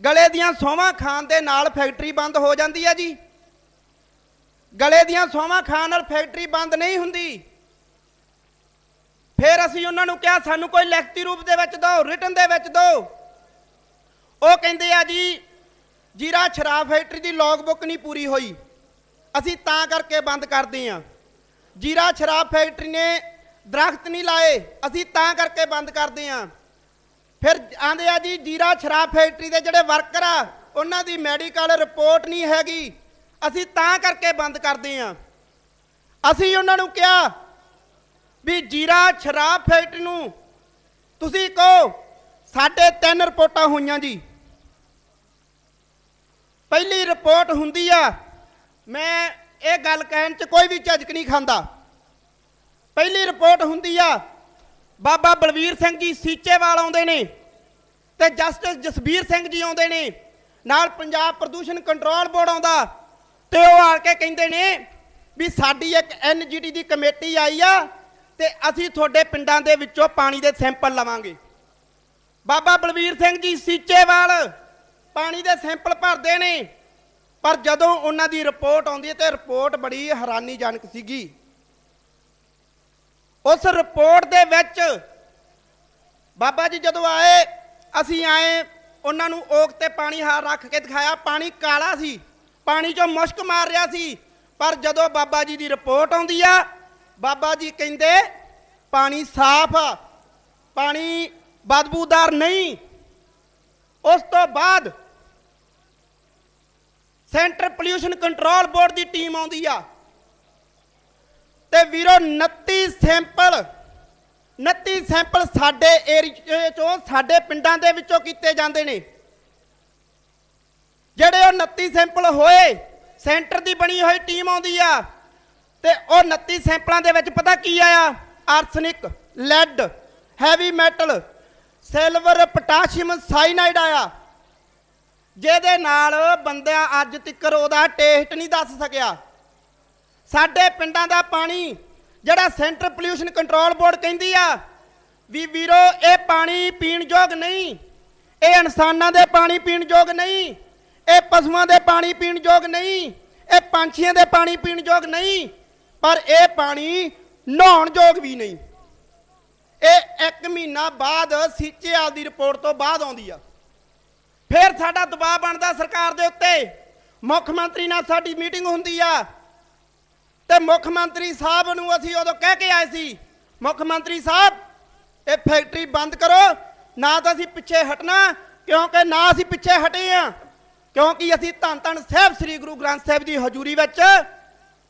ਗਲੇ ਦੀਆਂ ਸੋਹਾਂ ਖਾਣ ਦੇ ਨਾਲ ਫੈਕਟਰੀ ਬੰਦ ਹੋ ਜਾਂਦੀ ਹੈ ਜੀ। ਗਲੇ ਦੀਆਂ ਸੋਹਾਂ ਖਾਣ ਨਾਲ ਫੈਕਟਰੀ ਬੰਦ ਨਹੀਂ ਹੁੰਦੀ। ਫਿਰ ਅਸੀਂ ਉਹਨਾਂ ਨੂੰ ਕਿਹਾ, ਸਾਨੂੰ ਕੋਈ ਲਿਖਤੀ ਰੂਪ ਦੇ ਵਿੱਚ ਦਿਓ ਰਿਟਨ ਦੇ ਵਿੱਚ ਦਿਓ। ਉਹ ਕਹਿੰਦੇ ਆ ਜੀ, ਜੀਰਾ ਸ਼ਰਾਬ ਫੈਕਟਰੀ ਦੀ ਲੌਗ ਬੁੱਕ ਨਹੀਂ ਪੂਰੀ ਹੋਈ। ਅਸੀਂ ਤਾਂ ਕਰਕੇ ਬੰਦ ਕਰਦੇ ਆ। ਜੀਰਾ ਸ਼ਰਾਬ ਫੈਕਟਰੀ ਨੇ ਦਰਖਤ ਨਹੀਂ ਲਾਏ, ਅਸੀਂ ਤਾਂ ਕਰਕੇ ਬੰਦ ਕਰਦੇ ਆ। ਫਿਰ ਆਂਦੇ ਆ ਜੀ, ਜੀਰਾ ਸ਼ਰਾਬ ਫੈਕਟਰੀ ਦੇ ਜਿਹੜੇ ਵਰਕਰ ਆ, ਉਹਨਾਂ ਦੀ ਮੈਡੀਕਲ ਰਿਪੋਰਟ ਨਹੀਂ ਹੈਗੀ। ਅਸੀਂ ਤਾਂ ਕਰਕੇ ਬੰਦ ਕਰਦੇ ਹਾਂ ਅਸੀਂ ਉਹਨਾਂ ਨੂੰ ਕਿਹਾ ਵੀ ਜੀਰਾ ਸ਼ਰਾਬ ਫੈਕਟਰੀ ਨੂੰ ਤੁਸੀਂ ਕਹੋ, ਸਾਡੇ ਤਿੰਨ ਰਿਪੋਰਟਾਂ ਹੋਈਆਂ ਜੀ। ਪਹਿਲੀ ਰਿਪੋਰਟ ਹੁੰਦੀ ਆ, ਮੈਂ ਇਹ ਗੱਲ ਕਹਿਣ 'ਚ ਕੋਈ ਵੀ ਝਜਕ ਨਹੀਂ ਖਾਂਦਾ। ਪਹਿਲੀ ਰਿਪੋਰਟ ਹੁੰਦੀ ਆ, ਬਾਬਾ ਬਲਵੀਰ ਸਿੰਘ ਜੀ ਸੀਚੇਵਾਲ ਆਉਂਦੇ ਨੇ ਤੇ ਜਸਟਿਸ ਜਸਬੀਰ ਸਿੰਘ ਜੀ ਆਉਂਦੇ ਨੇ, ਨਾਲ ਪੰਜਾਬ ਪ੍ਰਦੂਸ਼ਣ ਕੰਟਰੋਲ ਬੋਰਡ ਆਉਂਦਾ ਤੇ ਉਹ ਆ ਕੇ ਕਹਿੰਦੇ ਨੇ ਵੀ ਸਾਡੀ ਇੱਕ ਐਨਜੀਟੀ ਦੀ ਕਮੇਟੀ ਆਈ ਆ ਤੇ ਅਸੀਂ ਤੁਹਾਡੇ ਪਿੰਡਾਂ ਦੇ ਵਿੱਚੋਂ ਪਾਣੀ ਦੇ ਸੈਂਪਲ ਲਵਾਂਗੇ। ਬਾਬਾ ਬਲਵੀਰ ਸਿੰਘ ਜੀ ਸੀਚੇਵਾਲ ਪਾਣੀ ਦੇ ਸੈਂਪਲ ਭਰਦੇ ਨੇ। ਪਰ ਜਦੋਂ ਉਹਨਾਂ ਦੀ ਰਿਪੋਰਟ ਆਉਂਦੀ ਹੈ ਤੇ ਰਿਪੋਰਟ ਬੜੀ ਹੈਰਾਨੀਜਨਕ ਸੀਗੀ। ਉਸ ਰਿਪੋਰਟ ਦੇ ਵਿੱਚ ਬਾਬਾ ਜੀ ਜਦੋਂ ਆਏ, ਅਸੀਂ ਆਏ, ਉਹਨਾਂ ਨੂੰ ਓਕ ਤੇ ਪਾਣੀ ਹਾਰ ਰੱਖ ਕੇ ਦਿਖਾਇਆ। ਪਾਣੀ ਕਾਲਾ ਸੀ, ਪਾਣੀ ਚੋਂ ਮੁਸ਼ਕ ਮਾਰ ਰਿਹਾ ਸੀ। ਪਰ ਜਦੋਂ ਬਾਬਾ ਜੀ ਦੀ ਰਿਪੋਰਟ ਆਉਂਦੀ ਆ ਬਾਬਾ ਜੀ ਕਹਿੰਦੇ, ਪਾਣੀ ਸਾਫ਼ ਆ, ਪਾਣੀ ਬਦਬੂਦਾਰ ਨਹੀਂ। ਉਸ ਤੋਂ ਬਾਅਦ ਸੈਂਟਰ ਪੋਲਿਊਸ਼ਨ ਕੰਟਰੋਲ ਬੋਰਡ ਦੀ ਟੀਮ ਆਉਂਦੀ ਆ। ਤੇ ਵੀਰੋ 29 ਸੈਂਪਲ 29 ਸੈਂਪਲ ਸਾਡੇ ਏਰੀਏ ਚੋਂ ਸਾਡੇ ਪਿੰਡਾਂ ਦੇ ਵਿੱਚੋਂ ਕੀਤੇ ਜਾਂਦੇ ਨੇ। ਜਿਹੜੇ ਉਹ 29 ਸੈਂਪਲ ਹੋਏ, ਸੈਂਟਰ ਦੀ ਬਣੀ ਹੋਈ ਟੀਮ ਆਉਂਦੀ ਆ। ਤੇ ਉਹ 29 ਸੈਂਪਲਾਂ ਦੇ ਵਿੱਚ ਪਤਾ ਕੀ ਆਇਆ? Arsenic lead heavy metal silver potassium cyanide ਆਇਆ। ਜਿਹਦੇ ਨਾਲ ਬੰਦਿਆਂ ਅੱਜ ਤੱਕ ਉਹਦਾ ਟੇਸਟ ਨਹੀਂ ਦੱਸ ਸਕਿਆ। ਸਾਡੇ ਪਿੰਡਾਂ ਦਾ ਪਾਣੀ, ਜਿਹੜਾ ਸੈਂਟਰ ਪੋਲਿਊਸ਼ਨ ਕੰਟਰੋਲ ਬੋਰਡ ਕਹਿੰਦੀ ਆ, ਵੀ ਵੀਰੋ, ਇਹ ਪਾਣੀ ਪੀਣ ਯੋਗ ਨਹੀਂ। ਇਹ ਇਨਸਾਨਾਂ ਦੇ ਪਾਣੀ ਪੀਣ ਯੋਗ ਨਹੀਂ। ਇਹ ਪਸ਼ੂਆਂ ਦੇ ਪਾਣੀ ਪੀਣ ਯੋਗ ਨਹੀਂ। ਇਹ ਪੰਛੀਆਂ ਦੇ ਪਾਣੀ ਪੀਣ ਯੋਗ ਨਹੀਂ। ਪਰ ਇਹ ਪਾਣੀ ਨਹਾਉਣ ਯੋਗ ਵੀ ਨਹੀਂ। ਇਹ 1 ਮਹੀਨਾ ਬਾਅਦ ਸੀਚੇਆਲ ਦੀ ਰਿਪੋਰਟ ਤੋਂ ਬਾਅਦ ਆਉਂਦੀ ਆ। ਫਿਰ ਸਾਡਾ ਦਬਾਅ ਬਣਦਾ ਸਰਕਾਰ ਦੇ ਉੱਤੇ। ਮੁੱਖ ਮੰਤਰੀ ਨਾਲ ਸਾਡੀ ਮੀਟਿੰਗ ਹੁੰਦੀ ਆ। ਤੇ ਮੁੱਖ ਮੰਤਰੀ ਸਾਹਿਬ ਨੂੰ ਅਸੀਂ ਉਦੋਂ ਕਹਿ ਕੇ ਆਏ ਸੀ, ਮੁੱਖ ਮੰਤਰੀ ਸਾਹਿਬ, ਇਹ ਫੈਕਟਰੀ ਬੰਦ ਕਰੋ। ਨਾ ਤਾਂ ਅਸੀਂ ਪਿੱਛੇ ਹਟਣਾ, ਕਿਉਂਕਿ ਨਾ ਅਸੀਂ ਪਿੱਛੇ ਹਟੇ ਆ। ਕਿਉਂਕਿ ਅਸੀਂ ਧੰਨ ਧੰਨ ਸਾਹਿਬ ਸ੍ਰੀ ਗੁਰੂ ਗ੍ਰੰਥ ਸਾਹਿਬ ਦੀ ਹਜ਼ੂਰੀ ਵਿੱਚ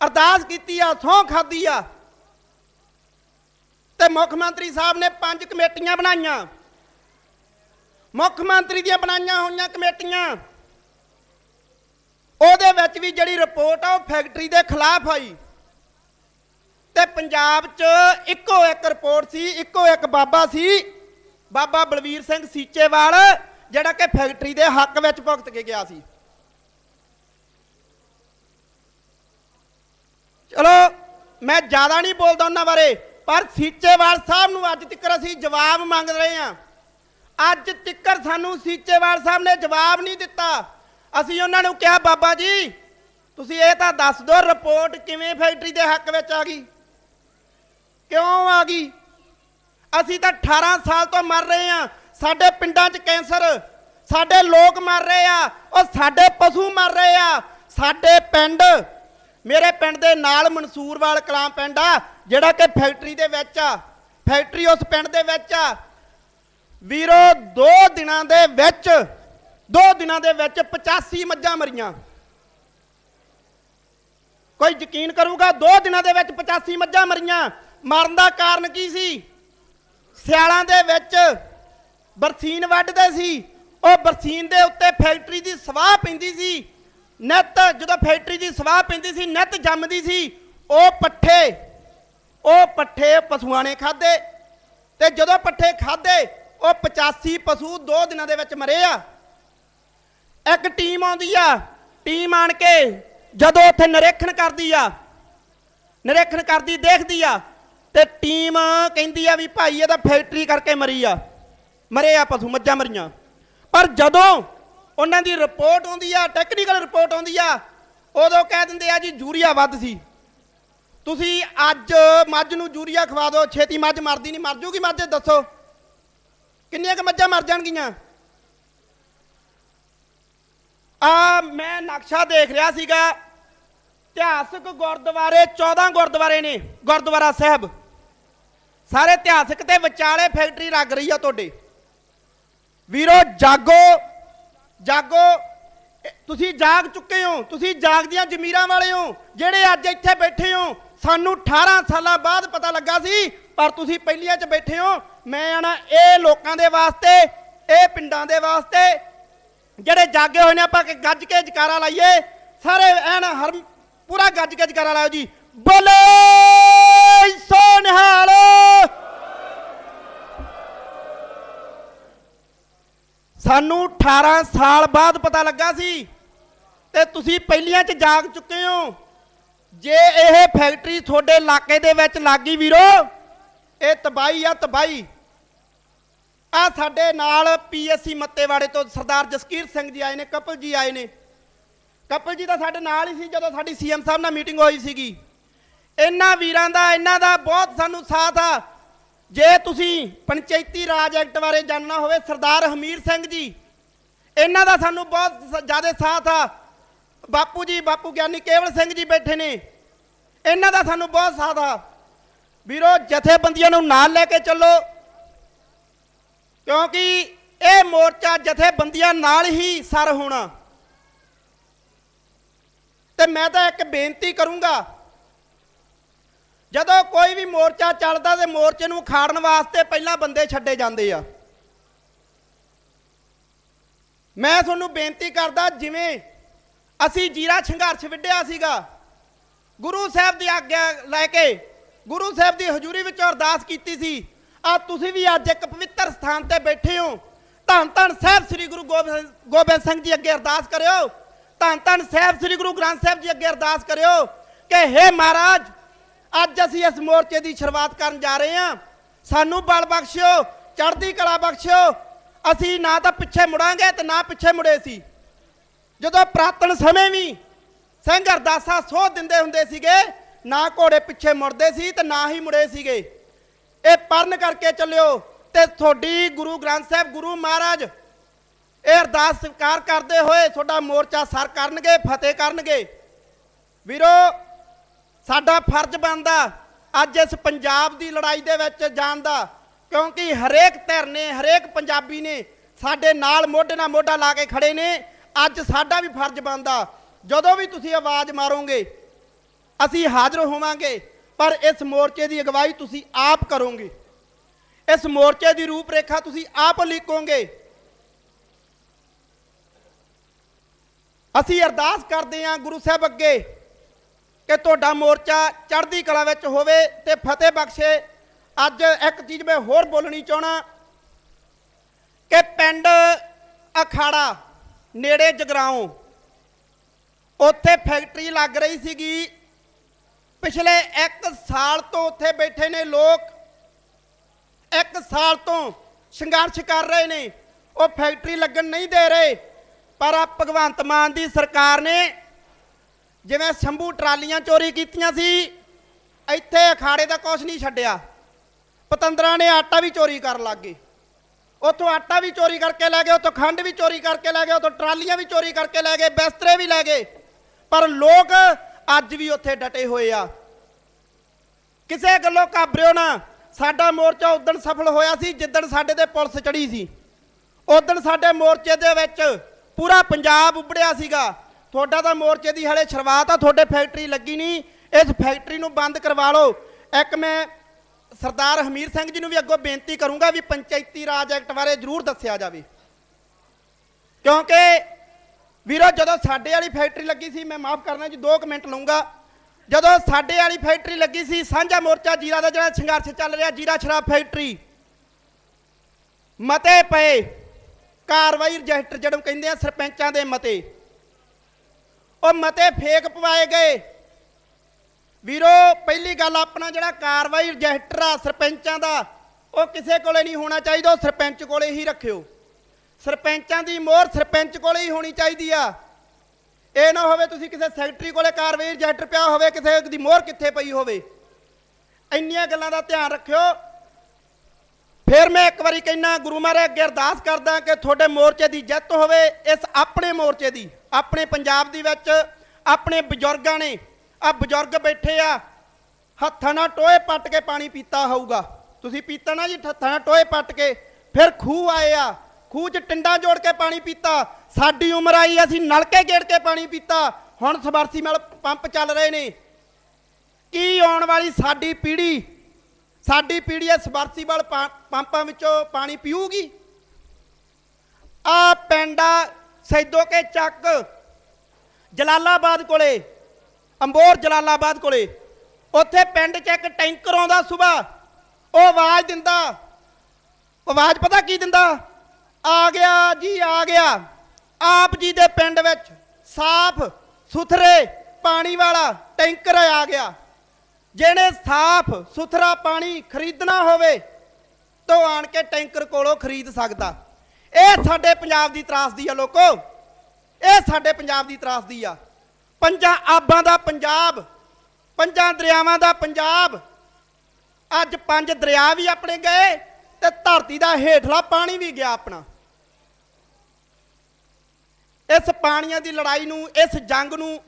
ਅਰਦਾਸ ਕੀਤੀ ਆ ਸਹੁੰ ਖਾਦੀ ਆ। ਤੇ ਮੁੱਖ ਮੰਤਰੀ ਸਾਹਿਬ ਨੇ ਪੰਜ ਕਮੇਟੀਆਂ ਬਣਾਈਆਂ। ਮੁੱਖ ਮੰਤਰੀ ਦੀਆਂ ਬਣਾਈਆਂ ਹੋਈਆਂ ਕਮੇਟੀਆਂ। ਉਹਦੇ ਵਿੱਚ ਵੀ ਜਿਹੜੀ ਰਿਪੋਰਟ ਆ, ਉਹ ਫੈਕਟਰੀ ਦੇ ਖਿਲਾਫ ਆਈ। ਤੇ ਪੰਜਾਬ 'ਚ ਇੱਕੋ ਇੱਕ ਰਿਪੋਰਟ ਸੀ, ਇੱਕੋ ਇੱਕ ਬਾਬਾ ਸੀ, ਬਾਬਾ ਬਲਵੀਰ ਸਿੰਘ ਸੀਚੇਵਾਲ, ਜਿਹੜਾ ਕਿ ਫੈਕਟਰੀ ਦੇ ਹੱਕ ਵਿੱਚ ਭੁਗਤ ਕੇ ਗਿਆ ਸੀ। ਚਲੋ, ਮੈਂ ਜ਼ਿਆਦਾ ਨਹੀਂ ਬੋਲਦਾ ਉਹਨਾਂ ਬਾਰੇ, ਪਰ ਸੀਚੇਵਾਲ ਸਾਹਿਬ ਨੂੰ ਅੱਜ ਤੱਕ ਅਸੀਂ ਜਵਾਬ ਮੰਗ ਰਹੇ ਹਾਂ। ਅੱਜ ਤੱਕ ਸਾਨੂੰ ਸੀਚੇਵਾਲ ਸਾਹਿਬ ਨੇ ਜਵਾਬ ਨਹੀਂ ਦਿੱਤਾ। ਅਸੀਂ ਉਹਨਾਂ ਨੂੰ ਕਿਹਾ, ਬਾਬਾ ਜੀ, ਤੁਸੀਂ ਇਹ ਤਾਂ ਦੱਸ ਦਿਓ ਰਿਪੋਰਟ ਕਿਵੇਂ ਫੈਕਟਰੀ ਦੇ ਹੱਕ ਵਿੱਚ ਆ ਗਈ। ਕਿਉਂ ਆ ਗਈ? ਅਸੀਂ ਤਾਂ 18 ਸਾਲ ਤੋਂ ਮਰ ਰਹੇ ਆ ਸਾਡੇ ਪਿੰਡਾਂ 'ਚ ਕੈਂਸਰ, ਸਾਡੇ ਲੋਕ ਮਰ ਰਹੇ ਆ, ਉਹ ਸਾਡੇ ਪਸ਼ੂ ਮਰ ਰਹੇ ਆ, ਸਾਡੇ ਪਿੰਡ ਮੇਰੇ ਪਿੰਡ ਦੇ ਨਾਲ ਮਨਸੂਰਵਾਲ ਕਲਾਂ ਪਿੰਡ ਆ, ਜਿਹੜਾ ਕਿ ਫੈਕਟਰੀ ਦੇ ਵਿੱਚ ਆ। ਫੈਕਟਰੀ ਉਸ ਪਿੰਡ ਦੇ ਵਿੱਚ ਆ। ਵੀਰੋ 2 ਦਿਨਾਂ ਦੇ ਵਿੱਚ 2 ਦਿਨਾਂ ਦੇ ਵਿੱਚ 85 ਮੱਝਾਂ ਮਰੀਆਂ। ਕੋਈ ਯਕੀਨ ਕਰੂਗਾ 2 ਦਿਨਾਂ ਦੇ ਵਿੱਚ 85 ਮੱਝਾਂ ਮਰੀਆਂ। ਮਰਨ ਦਾ ਕਾਰਨ ਕੀ ਸੀ? ਸਿਆਲਾਂ ਦੇ ਵਿੱਚ ਬਰਸੀਨ ਵੱਢਦੇ ਸੀ। ਉਹ ਬਰਸੀਨ ਦੇ ਉੱਤੇ ਫੈਕਟਰੀ ਦੀ ਸਵਾਹ ਪੈਂਦੀ ਸੀ। ਨਿੱਤ ਜਦੋਂ ਫੈਕਟਰੀ ਦੀ ਸਵਾਹ ਪੈਂਦੀ ਸੀ, ਨਿੱਤ ਜੰਮਦੀ ਸੀ, ਉਹ ਪੱਠੇ ਉਹ ਪੱਠੇ ਪਸ਼ੂਆਂ ਨੇ ਖਾਦੇ ਤੇ ਜਦੋਂ ਪੱਠੇ ਖਾਦੇ ਉਹ 85 ਪਸ਼ੂ 2 ਦਿਨਾਂ ਦੇ ਵਿੱਚ ਮਰੇ ਆ। ਇੱਕ ਟੀਮ ਆਉਂਦੀ ਆ, ਟੀਮ ਆਣ ਕੇ ਜਦੋਂ ਉੱਥੇ ਨਿਰੀਖਣ ਕਰਦੀ ਆ, ਨਿਰੀਖਣ ਕਰਦੀ, ਦੇਖਦੀ ਆ ਤੇ ਟੀਮ ਕਹਿੰਦੀ ਆ ਵੀ ਭਾਈ, ਇਹ ਤਾਂ ਫੈਕਟਰੀ ਕਰਕੇ ਮਰੀ ਆ। ਮਰੇ ਆ ਪਸ਼ੂ, ਮੱਝਾਂ ਮਰੀਆਂ। ਪਰ ਜਦੋਂ ਉਹਨਾਂ ਦੀ ਰਿਪੋਰਟ ਆਉਂਦੀ ਆ ਟੈਕਨੀਕਲ ਰਿਪੋਰਟ ਆਉਂਦੀ ਆ। ਉਦੋਂ ਕਹਿ ਦਿੰਦੇ ਆ ਜੀ, ਯੂਰੀਆ ਵੱਧ ਸੀ। ਤੁਸੀਂ ਅੱਜ ਮੱਝ ਨੂੰ ਯੂਰੀਆ ਖਵਾ ਦਿਓ, ਛੇਤੀ ਮੱਝ ਮਰਦੀ ਨਹੀਂ। ਮਰ ਜੂਗੀ ਮੱਝ, ਦੱਸੋ। ਕਿੰਨੀਆਂ ਕੁ ਮੱਝਾਂ ਮਰ ਜਾਣਗੀਆਂ? ਆ, ਮੈਂ ਨਕਸ਼ਾ ਦੇਖ ਰਿਹਾ ਸੀਗਾ। ਇਤਿਹਾਸਕ ਗੁਰਦੁਆਰੇ 14 ਗੁਰਦੁਆਰੇ ਨੇ, ਗੁਰਦੁਆਰਾ ਸਾਹਿਬ। ਸਾਰੇ ਇਤਿਹਾਸਕ ਤੇ ਵਿਚਾਲੇ ਫੈਕਟਰੀ ਲੱਗ ਰਹੀ ਆ ਤੁਹਾਡੇ। ਵੀਰੋ, ਜਾਗੋ ਜਾਗੋ। ਤੁਸੀਂ ਜਾਗ ਚੁੱਕੇ ਹੋ, ਤੁਸੀਂ ਜਾਗਦੀਆਂ ਜ਼ਮੀਰਾਂ ਵਾਲੇ ਹੋ, ਜਿਹੜੇ ਅੱਜ ਇੱਥੇ ਬੈਠੇ ਹੋ। ਸਾਨੂੰ 18 ਸਾਲਾਂ ਬਾਅਦ ਪਤਾ ਲੱਗਾ ਸੀ, ਪਰ ਤੁਸੀਂ ਪਹਿਲੀਆਂ 'ਚ ਬੈਠੇ ਹੋ। ਮੈਂ ਆਣਾ ਇਹ ਲੋਕਾਂ ਦੇ ਵਾਸਤੇ, ਇਹ ਪਿੰਡਾਂ ਦੇ ਵਾਸਤੇ। ਜਿਹੜੇ ਜਾਗੇ ਹੋਏ ਨੇ, ਆਪਾਂ ਕਿ ਗੱਜ ਕੇ ਜਕਾਰਾ ਲਾਈਏ। ਸਾਰੇ ਐਨ ਹਰ ਪੂਰਾ ਗੱਜ ਕੇ ਜਕਾਰਾ ਲਾਓ ਜੀ। ਬੋਲੇ ਸੋ ਸਾਨੂੰ 18 ਸਾਲ ਬਾਅਦ ਪਤਾ ਲੱਗਾ ਸੀ ਤੇ ਤੁਸੀਂ ਪਹਿਲੀਆਂ 'ਚ ਜਾਗ ਚੁੱਕੇ ਹੋ। ਜੇ ਇਹ ਫੈਕਟਰੀ ਤੁਹਾਡੇ ਇਲਾਕੇ ਦੇ ਵਿੱਚ ਲੱਗੀ ਵੀਰੋ, ਇਹ ਤਬਾਈ ਆ ਤਬਾਈ ਆ ਸਾਡੇ ਨਾਲ ਪੀਐਸਸੀ ਮੱਤੇਵਾੜੇ ਤੋਂ ਸਰਦਾਰ ਜਸਕੀਰ ਸਿੰਘ ਜੀ ਆਏ ਨੇ, ਕਪਲ ਜੀ ਆਏ ਨੇ। ਕਪਲ ਜੀ ਤਾਂ ਸਾਡੇ ਨਾਲ ਹੀ ਸੀ ਜਦੋਂ ਸਾਡੀ ਸੀਐਮ ਸਾਹਿਬ ਨਾਲ ਮੀਟਿੰਗ ਹੋਈ ਸੀਗੀ। ਇਹਨਾਂ ਵੀਰਾਂ ਦਾ, ਇਹਨਾਂ ਦਾ ਬਹੁਤ ਸਾਨੂੰ ਸਾਥ ਆ। ਜੇ ਤੁਸੀਂ ਪੰਚਾਇਤੀ ਰਾਜ ਐਕਟ ਬਾਰੇ ਜਾਣਨਾ ਹੋਵੇ, ਸਰਦਾਰ ਹਮੀਰ ਸਿੰਘ ਜੀ, ਇਹਨਾਂ ਦਾ ਸਾਨੂੰ ਬਹੁਤ ਜ਼ਿਆਦਾ ਸਾਥ ਆ। ਬਾਪੂ ਜੀ, ਬਾਪੂ ਗਿਆਨੀ ਕੇਵਲ ਸਿੰਘ ਜੀ ਬੈਠੇ ਨੇ। ਇਹਨਾਂ ਦਾ ਸਾਨੂੰ ਬਹੁਤ ਸਾਥ ਆ। ਵੀਰੋ, ਜਥੇਬੰਦੀਆਂ ਨੂੰ ਨਾਲ ਲੈ ਕੇ ਚੱਲੋ। ਕਿਉਂਕਿ ਇਹ ਮੋਰਚਾ ਜਥੇਬੰਦੀਆਂ ਨਾਲ ਹੀ ਸਰ ਹੋਣਾ। ਤੇ ਮੈਂ ਤਾਂ ਇੱਕ ਬੇਨਤੀ ਕਰੂੰਗਾ ਜਦੋਂ ਕੋਈ ਵੀ ਮੋਰਚਾ ਚੱਲਦਾ ਤੇ ਮੋਰਚੇ ਨੂੰ ਖਾੜਨ ਵਾਸਤੇ ਪਹਿਲਾਂ ਬੰਦੇ ਛੱਡੇ ਜਾਂਦੇ ਆ। ਮੈਂ ਤੁਹਾਨੂੰ ਬੇਨਤੀ ਕਰਦਾ, ਜਿਵੇਂ ਅਸੀਂ ਜੀਰਾ ਸੰਘਰਸ਼ ਵਿੱਢਿਆ ਸੀਗਾ, ਗੁਰੂ ਸਾਹਿਬ ਦੀ ਆਗਿਆ ਲੈ ਕੇ, ਗੁਰੂ ਸਾਹਿਬ ਦੀ ਹਜ਼ੂਰੀ ਵਿੱਚ ਅਰਦਾਸ ਕੀਤੀ ਸੀ, ਆ ਤੁਸੀਂ ਵੀ ਅੱਜ ਇੱਕ ਪਵਿੱਤਰ ਸਥਾਨ ਤੇ ਬੈਠੇ ਹੋ, ਧੰਨ ਧੰਨ ਸਾਹਿਬ ਸ੍ਰੀ ਗੁਰੂ ਗੋਬਿੰਦ ਗੋਬਿੰਦ ਸਿੰਘ ਜੀ ਅੱਗੇ ਅਰਦਾਸ ਕਰਿਓ, ਧੰਨ ਧੰਨ ਸਾਹਿਬ ਸ੍ਰੀ ਗੁਰੂ ਗ੍ਰੰਥ ਸਾਹਿਬ ਜੀ ਅੱਗੇ ਅਰਦਾਸ ਕਰਿਓ ਕਿ ਹੇ ਮਹਾਰਾਜ ਅੱਜ ਅਸੀਂ ਇਸ ਮੋਰਚੇ ਦੀ ਸ਼ੁਰੂਆਤ ਕਰਨ ਜਾ ਰਹੇ ਹਾਂ। ਸਾਨੂੰ ਬਲ ਬਖਸ਼ਿਓ, ਚੜ੍ਹਦੀ ਕਲਾ ਬਖਸ਼ਿਓ। ਅਸੀਂ ਨਾ ਤਾਂ ਪਿੱਛੇ ਮੁੜਾਂਗੇ ਤੇ ਨਾ ਪਿੱਛੇ ਮੁੜੇ ਸੀ। ਜਦੋਂ ਪ੍ਰਾਤਨ ਸਮੇਂ ਵੀ ਸਿੰਘ ਅਰਦਾਸਾ ਸੋਹ ਦਿੰਦੇ ਹੁੰਦੇ ਸੀਗੇ, ਨਾ ਘੋੜੇ ਪਿੱਛੇ ਮੁੜਦੇ ਸੀ ਤੇ ਨਾ ਹੀ ਮੁੜੇ ਸੀਗੇ। ਇਹ ਪਰਨ ਕਰਕੇ ਚੱਲਿਓ ਤੇ ਤੁਹਾਡੀ ਗੁਰੂ ਗ੍ਰੰਥ ਸਾਹਿਬ, ਗੁਰੂ ਮਹਾਰਾਜ ਇਹ ਅਰਦਾਸ ਸਵੀਕਾਰ ਕਰਦੇ ਹੋਏ ਤੁਹਾਡਾ ਮੋਰਚਾ ਸਰ ਕਰਨਗੇ, ਫਤਿਹ ਕਰਨਗੇ। ਵੀਰੋ ਸਾਡਾ ਫਰਜ਼ ਬਣਦਾ ਅੱਜ ਇਸ ਪੰਜਾਬ ਦੀ ਲੜਾਈ ਦੇ ਵਿੱਚ ਜਾਣ ਦਾ, ਕਿਉਂਕਿ ਹਰੇਕ ਧਿਰ ਨੇ, ਹਰੇਕ ਪੰਜਾਬੀ ਨੇ ਸਾਡੇ ਨਾਲ ਮੋਢੇ ਨਾਲ ਮੋਢਾ ਲਾ ਕੇ ਖੜੇ ਨੇ, ਅੱਜ ਸਾਡਾ ਵੀ ਫਰਜ਼ ਬਣਦਾ। ਜਦੋਂ ਵੀ ਤੁਸੀਂ ਆਵਾਜ਼ ਮਾਰੋਗੇ, ਅਸੀਂ ਹਾਜ਼ਰ ਹੋਵਾਂਗੇ, ਪਰ ਇਸ ਮੋਰਚੇ ਦੀ ਅਗਵਾਈ ਤੁਸੀਂ ਆਪ ਕਰੋਗੇ। ਇਸ ਮੋਰਚੇ ਦੀ ਰੂਪਰੇਖਾ ਤੁਸੀਂ ਆਪ ਲਿਖੋਗੇ। ਅਸੀਂ ਅਰਦਾਸ ਕਰਦੇ ਹਾਂ ਗੁਰੂ ਸਾਹਿਬ ਅੱਗੇ ਕਿ ਤੁਹਾਡਾ ਮੋਰਚਾ ਚੜ੍ਹਦੀ ਕਲਾ ਵਿੱਚ ਹੋਵੇ ਤੇ ਫਤਿਹ ਬਖਸ਼ੇ। ਅੱਜ ਇੱਕ ਚੀਜ਼ ਮੈਂ ਹੋਰ ਬੋਲਣੀ ਚਾਹਣਾ ਕਿ ਪਿੰਡ ਅਖਾੜਾ ਨੇੜੇ ਜਗਰਾਉਂ, ਉੱਥੇ ਫੈਕਟਰੀ ਲੱਗ ਰਹੀ ਸੀਗੀ। ਪਿਛਲੇ 1 ਸਾਲ ਤੋਂ ਉੱਥੇ ਬੈਠੇ ਨੇ ਲੋਕ। 1 ਸਾਲ ਤੋਂ ਸੰਘਰਸ਼ ਕਰ ਰਹੇ ਨੇ। ਉਹ ਫੈਕਟਰੀ ਲੱਗਣ ਨਹੀਂ ਦੇ ਰਹੇ, ਪਰ ਆ ਭਗਵੰਤ ਮਾਨ ਦੀ ਸਰਕਾਰ ਨੇ ਜਿਵੇਂ ਸ਼ੰਭੂ ਟਰਾਲੀਆਂ ਚੋਰੀ ਕੀਤੀਆਂ ਸੀ, ਇੱਥੇ ਅਖਾੜੇ ਦਾ ਕੁਛ ਨਹੀਂ ਛੱਡਿਆ। ਪਤੰਦਰਾਂ ਨੇ ਆਟਾ ਵੀ ਚੋਰੀ ਕਰਨ ਲੱਗ ਗਏ। ਉੱਥੋਂ ਆਟਾ ਵੀ ਚੋਰੀ ਕਰਕੇ ਲੈ ਗਏ, ਉੱਥੋਂ ਖੰਡ ਵੀ ਚੋਰੀ ਕਰਕੇ ਲੈ ਗਏ, ਉੱਥੋਂ ਟਰਾਲੀਆਂ ਵੀ ਚੋਰੀ ਕਰਕੇ ਲੈ ਗਏ, ਬਿਸਤਰੇ ਵੀ ਲੈ ਗਏ। ਪਰ ਲੋਕ ਅੱਜ ਵੀ ਉੱਥੇ ਡਟੇ ਹੋਏ ਆ। ਕਿਸੇ ਗੱਲੋਂ ਘਾਬਰਿਓ ਨਾ। ਸਾਡਾ ਮੋਰਚਾ ਉਦੋਂ ਸਫਲ ਹੋਇਆ ਸੀ ਜਿੱਦਣ ਸਾਡੇ ਤੇ ਪੁਲਿਸ ਚੜੀ ਸੀ। ਉਦੋਂ ਸਾਡੇ ਮੋਰਚੇ ਦੇ ਵਿੱਚ ਪੂਰਾ ਪੰਜਾਬ ਉੱਭੜਿਆ ਸੀਗਾ। ਤੁਹਾਡਾ ਤਾਂ ਮੋਰਚੇ ਦੀ ਹਲੇ ਸ਼ੁਰੂਆਤ ਆ, ਤੁਹਾਡੇ ਫੈਕਟਰੀ ਲੱਗੀ ਨਹੀਂ। ਇਸ ਫੈਕਟਰੀ ਨੂੰ ਬੰਦ ਕਰਵਾ ਲਓ। ਇੱਕ ਮੈਂ ਸਰਦਾਰ ਹਮੀਰ ਸਿੰਘ ਜੀ ਨੂੰ ਵੀ ਅੱਗੋਂ ਬੇਨਤੀ ਕਰੂੰਗਾ ਵੀ ਪੰਚਾਇਤੀ ਰਾਜ ਐਕਟ ਬਾਰੇ ਜ਼ਰੂਰ ਦੱਸਿਆ ਜਾਵੇ। ਕਿਉਂਕਿ ਵੀਰੋ, ਜਦੋਂ ਸਾਡੇ ਵਾਲੀ ਫੈਕਟਰੀ ਲੱਗੀ ਸੀ, ਮੈਂ ਮਾਫ ਕਰਨਾ ਜੀ 2 ਮਿੰਟ ਲਵਾਂਗਾ ਜਦੋਂ ਸਾਡੇ ਵਾਲੀ ਫੈਕਟਰੀ ਲੱਗੀ ਸੀ, ਸਾਂਝਾ ਮੋਰਚਾ ਜੀਰਾ ਦਾ ਜਿਹੜਾ ਸੰਘਰਸ਼ ਚੱਲ ਰਿਹਾ, ਜੀਰਾ ਸ਼ਰਾਬ ਫੈਕਟਰੀ। ਮਤੇ ਪਏ। ਕਾਰਵਾਈ ਰਜਿਸਟਰ ਜਦੋਂ ਕਹਿੰਦੇ ਆ, ਸਰਪੰਚਾਂ ਦੇ ਮਤੇ। ਉਹ ਮਤੇ ਫੇਕ ਪਵਾਏ ਗਏ। ਵੀਰੋ, ਪਹਿਲੀ ਗੱਲ ਆਪਣਾ ਜਿਹੜਾ ਕਾਰਵਾਈ ਰਜਿਸਟਰ ਆ ਸਰਪੰਚਾਂ ਦਾ, ਉਹ ਕਿਸੇ ਕੋਲੇ ਨਹੀਂ ਹੋਣਾ ਚਾਹੀਦਾ, ਉਹ ਸਰਪੰਚ ਕੋਲੇ ਹੀ ਰੱਖਿਓ। ਸਰਪੰਚਾਂ ਦੀ ਮੋਹਰ ਸਰਪੰਚ ਕੋਲੇ ਹੀ ਹੋਣੀ ਚਾਹੀਦੀ ਆ। ਇਹ ਨਾ ਹੋਵੇ ਤੁਸੀਂ ਕਿਸੇ ਸੈਕਟਰੀ ਕੋਲੇ ਕਾਰਵਾਈ ਰਜਿਸਟਰ ਪਿਆ ਹੋਵੇ, ਕਿਸੇ ਦੀ ਮੋਹਰ ਕਿੱਥੇ ਪਈ ਹੋਵੇ। ਇੰਨੀਆਂ ਗੱਲਾਂ ਦਾ ਧਿਆਨ ਰੱਖਿਓ ਫਿਰ ਮੈਂ ਇੱਕ ਵਾਰੀ ਕਹਿਣਾ ਗੁਰੂ ਮਹਾਰਾਜ ਅੱਗੇ ਅਰਦਾਸ ਕਰਦਾ ਕਿ ਤੁਹਾਡੇ ਮੋਰਚੇ ਦੀ ਜਿੱਤ ਹੋਵੇ, ਇਸ ਆਪਣੇ ਮੋਰਚੇ ਦੀ, ਆਪਣੇ ਪੰਜਾਬ ਦੀ ਵਿੱਚ ਆਪਣੇ ਬਜ਼ੁਰਗਾਂ ਨੇ ਆ ਬਜ਼ੁਰਗ ਬੈਠੇ ਆ, ਹੱਥਾਂ ਨਾਲ ਟੋਏ ਪੱਟ ਕੇ ਪਾਣੀ ਪੀਤਾ ਹੋਊਗਾ। ਤੁਸੀਂ ਪੀਤਾ ਨਾ ਜੀ, ਹੱਥਾਂ ਨਾਲ ਟੋਏ ਪੱਟ ਕੇ, ਫਿਰ ਖੂਹ ਆਏ ਆ, ਖੂਹ 'ਚ ਟਿੰਡਾ ਜੋੜ ਕੇ ਪਾਣੀ ਪੀਤਾ, ਸਾਡੀ ਉਮਰ ਆਈ, ਅਸੀਂ ਨਲਕੇ ਗੇੜ ਕੇ ਪਾਣੀ ਪੀਤਾ, ਹੁਣ ਸਬਰਸੀਮਲ ਪੰਪ ਚੱਲ ਰਹੇ ਨੇ। ਕੀ ਆਉਣ ਵਾਲੀ ਸਾਡੀ ਪੀੜ੍ਹੀ ਸਾਡੀ ਪੀੜ੍ਹੀ ਇਸ ਸਬਰਸੀਬਲ ਪਾ- ਪੰਪਾਂ ਵਿੱਚੋਂ ਪਾਣੀ ਪੀਊਗੀ। ਆ ਪੈਂਡਾ ਸੈਦੋ ਕੇ ਚੱਕ ਜਲਾਲਾਬਾਦ ਕੋਲੇ, ਅੰਬੋਰ ਜਲਾਲਾਬਾਦ ਕੋਲੇ। ਉੱਥੇ ਪਿੰਡ 'ਚ ਇੱਕ ਟੈਂਕਰ ਆਉਂਦਾ ਸਵੇਰ, ਉਹ ਆਵਾਜ਼ ਦਿੰਦਾ। ਆਵਾਜ਼ ਪਤਾ ਕੀ ਦਿੰਦਾ? ਆ ਗਿਆ ਜੀ, ਆ ਗਿਆ। ਆਪ ਜੀ ਦੇ ਪਿੰਡ ਵਿੱਚ ਸਾਫ਼ ਸੁਥਰੇ ਪਾਣੀ ਵਾਲਾ ਟੈਂਕਰ ਆ ਗਿਆ। ਜਿਹਨੇ ਸਾਫ਼ ਸੁਥਰਾ ਪਾਣੀ ਖਰੀਦਣਾ ਹੋਵੇ, ਤਾਂ ਉਹ ਆਣ ਕੇ ਟੈਂਕਰ ਕੋਲੋਂ ਖਰੀਦ ਸਕਦਾ। ਇਹ ਸਾਡੇ ਪੰਜਾਬ ਦੀ ਤਰਾਸਦੀ ਆ ਲੋਕੋ। ਇਹ ਸਾਡੇ ਪੰਜਾਬ ਦੀ ਤਰਾਸਦੀ ਆ। ਪੰਜਾਂ ਆਬਾਂ ਦਾ ਪੰਜਾਬ, ਪੰਜਾਂ ਦਰਿਆਵਾਂ ਦਾ ਪੰਜਾਬ। ਅੱਜ ਪੰਜ ਦਰਿਆ ਵੀ ਆਪਣੇ ਗਏ ਤੇ ਧਰਤੀ ਦਾ ਹੇਠਲਾ ਪਾਣੀ ਵੀ ਗਿਆ ਆਪਣਾ। ਇਸ ਪਾਣੀਆਂ ਦੀ ਲੜਾਈ ਨੂੰ, ਇਸ ਜੰਗ ਨੂੰ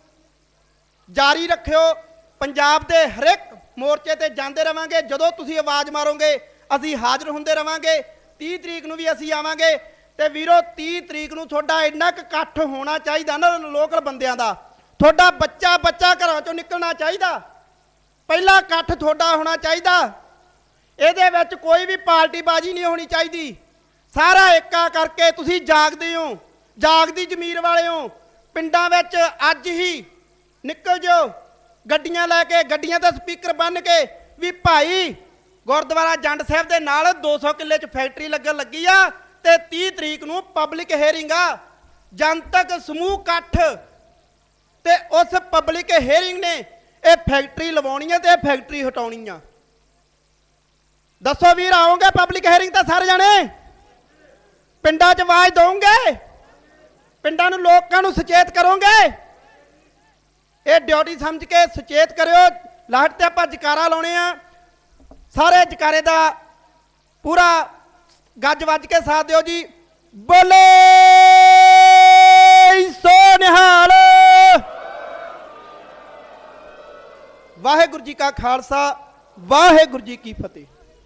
ਜਾਰੀ ਰੱਖਿਓ। ਪੰਜਾਬ ਦੇ ਹਰੇਕ ਮੋਰਚੇ ਤੇ ਜਾਂਦੇ ਰਵਾਂਗੇ, ਜਦੋਂ ਤੁਸੀਂ ਆਵਾਜ਼ ਮਾਰੋਗੇ, ਅਸੀਂ ਹਾਜ਼ਰ ਹੁੰਦੇ ਰਵਾਂਗੇ 30 ਤਰੀਕ ਨੂੰ ਵੀ ਅਸੀਂ ਆਵਾਂਗੇ। ਤੇ ਵੀਰੋ 30 ਤਰੀਕ ਨੂੰ ਤੁਹਾਡਾ ਇੰਨਾ ਕੁ ਇਕੱਠ ਹੋਣਾ ਚਾਹੀਦਾ ਨਾ ਲੋਕਲ ਬੰਦਿਆਂ ਦਾ। ਤੁਹਾਡਾ ਬੱਚਾ ਬੱਚਾ ਘਰਾਂ ਚੋਂ ਨਿਕਲਣਾ ਚਾਹੀਦਾ। ਪਹਿਲਾ ਇਕੱਠ ਤੁਹਾਡਾ ਹੋਣਾ ਚਾਹੀਦਾ। ਇਹਦੇ ਵਿੱਚ ਕੋਈ ਵੀ ਪਾਰਟੀ ਬਾਜੀ ਨਹੀਂ ਹੋਣੀ ਚਾਹੀਦੀ। ਸਾਰਾ ਏਕਾ ਕਰਕੇ ਤੁਸੀਂ ਜਾਗਦੇ ਹੋ। ਜਾਗਦੀ ਜ਼ਮੀਰ ਵਾਲੇ ਹੋ ਪਿੰਡਾਂ ਵਿੱਚ ਅੱਜ ਹੀ ਨਿਕਲ ਜਾਓ। ਗੱਡੀਆਂ ਲੈ ਕੇ, ਗੱਡੀਆਂ ਤੇ ਸਪੀਕਰ ਬੰਨ ਕੇ ਵੀ ਭਾਈ ਗੁਰਦੁਆਰਾ ਜੰਡ ਸਾਹਿਬ ਦੇ ਨਾਲ 200 ਕਿੱਲੇ 'ਚ ਫੈਕਟਰੀ ਲੱਗਣ ਲੱਗੀ ਆ ਤੇ 30 ਤਰੀਕ ਨੂੰ ਪਬਲਿਕ ਹੇਅਰਿੰਗ ਆ। ਜਨਤਕ ਸਮੂਹ ਇਕੱਠ ਤੇ ਉਸ ਪਬਲਿਕ ਹੇਅਰਿੰਗ ਨੇ ਇਹ ਫੈਕਟਰੀ ਲਵਾਉਣੀ ਆ ਤੇ ਇਹ ਫੈਕਟਰੀ ਹਟਾਉਣੀ ਆ। ਦੱਸੋ ਵੀਰ, ਆਓਗੇ ਪਬਲਿਕ ਹੇਅਰਿੰਗ ਤਾਂ ਸਾਰੇ ਜਾਣੇ? ਪਿੰਡਾਂ 'ਚ ਆਵਾਜ਼ ਦਵੋਗੇ ਪਿੰਡਾਂ ਨੂੰ ਲੋਕਾਂ ਨੂੰ ਸੁਚੇਤ ਕਰੋਗੇ? ਇਹ ਡਿਊਟੀ ਸਮਝ ਕੇ ਸੁਚੇਤ ਕਰਿਓ। ਲਾਹਟ ਤੇ ਆਪਾਂ ਜਕਾਰਾ ਲਾਉਣੇ ਆ। ਸਾਰੇ ਜਕਾਰੇ ਦਾ ਪੂਰਾ ਗੱਜ ਵੱਜ ਕੇ ਸਾਥ ਦਿਓ ਜੀ। ਬੋਲੇ ਸੋ ਨਿਹਾਲ। ਵਾਹਿਗੁਰੂ ਜੀ ਕਾ ਖਾਲਸਾ, ਵਾਹਿਗੁਰੂ ਜੀ ਕੀ ਫਤਿਹ।